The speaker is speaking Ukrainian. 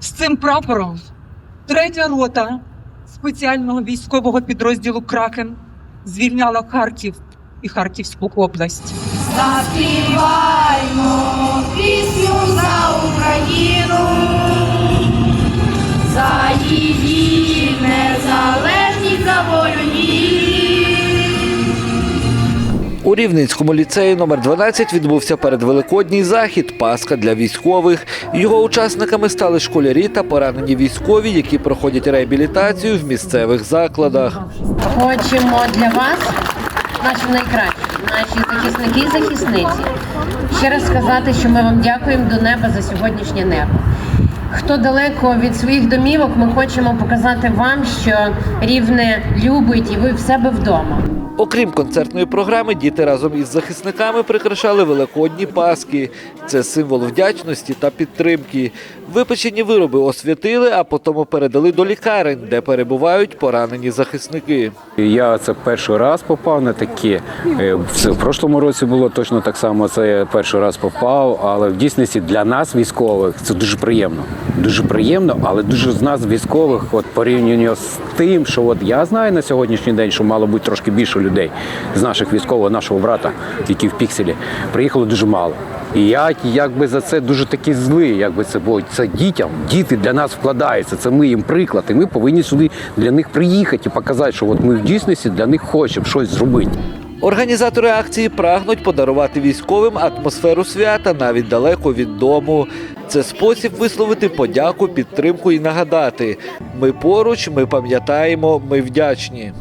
З цим прапором третя рота спеціального військового підрозділу Кракен звільняла Харків і Харківську область. Заспіваймо У Рівненському ліцеї номер 12 відбувся передвеликодній захід Пасха для військових. Його учасниками стали школярі та поранені військові, які проходять реабілітацію в місцевих закладах. Хочемо для вас, наші найкращі, наші захисники і захисниці, ще раз сказати, що ми вам дякуємо до неба за сьогоднішнє небо. Хто далеко від своїх домівок, ми хочемо показати вам, що рівне любить і ви в себе вдома. Окрім концертної програми, діти разом із захисниками прикрашали великодні паски. Це символ вдячності та підтримки. Випечені вироби освятили, а потім передали до лікарень, де перебувають поранені захисники. Я це перший раз попав на таке. Е, В прошлому році було точно так само. Це я перший раз попав. Але в дійсності для нас, військових, це дуже приємно. Дуже приємно, але дуже з нас, військових, от порівняно з тим, що от я знаю на сьогоднішній день, що мало бути трошки більше людей з наших військових, нашого брата, які в пікселі, приїхало дуже мало. І я якби за це дуже такий злий, якби це бо це дітям. Діти для нас вкладаються. Це ми їм приклад. І ми повинні сюди для них приїхати і показати, що от ми в дійсності для них хочемо щось зробити. Організатори акції прагнуть подарувати військовим атмосферу свята навіть далеко від дому. Це спосіб висловити подяку, підтримку і нагадати: ми поруч, ми пам'ятаємо, ми вдячні.